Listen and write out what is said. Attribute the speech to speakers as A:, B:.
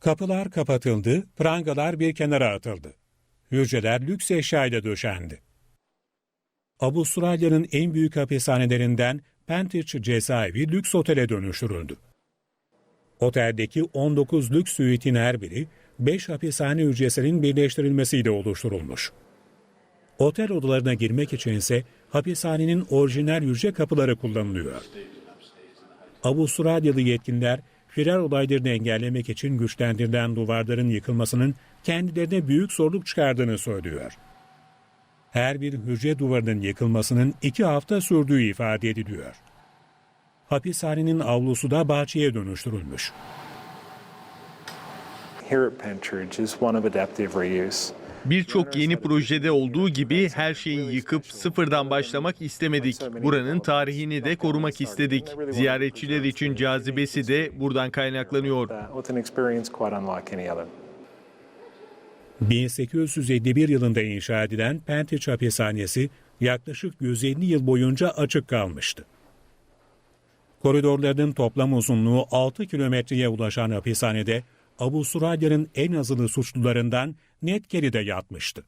A: Kapılar kapatıldı, prangalar bir kenara atıldı. Hücreler lüks eşyayla döşendi. Avustralya'nın en büyük hapishanelerinden Pentridge cezaevi lüks otele dönüştürüldü. Oteldeki 19 lüks suitin her biri 5 hapishane hücresinin birleştirilmesiyle oluşturulmuş. Otel odalarına girmek için ise hapishanenin orijinal hücre kapıları kullanılıyor. Avustralyalı yetkililer firar olaylarını engellemek için güçlendirilen duvarların yıkılmasının kendilerine büyük zorluk çıkardığını söylüyor. Her bir hücre duvarının yıkılmasının iki hafta sürdüğü ifade ediliyor. Hapishanenin avlusu da bahçeye dönüştürülmüş.
B: Here at Pentridge is one of adaptive reuse.
C: Birçok yeni projede olduğu gibi her şeyi yıkıp sıfırdan başlamak istemedik. Buranın tarihini de korumak istedik. Ziyaretçiler için cazibesi de buradan kaynaklanıyor.
B: Uh, with an experience quite unlike any other.
A: 1851 yılında inşa edilen Pentridge Hapishanesi yaklaşık 150 yıl boyunca açık kalmıştı. Koridorlarının toplam uzunluğu 6 kilometreye ulaşan hapishanede Avustralya'nın en azılı suçlularından Ned Kelly de yatmıştı.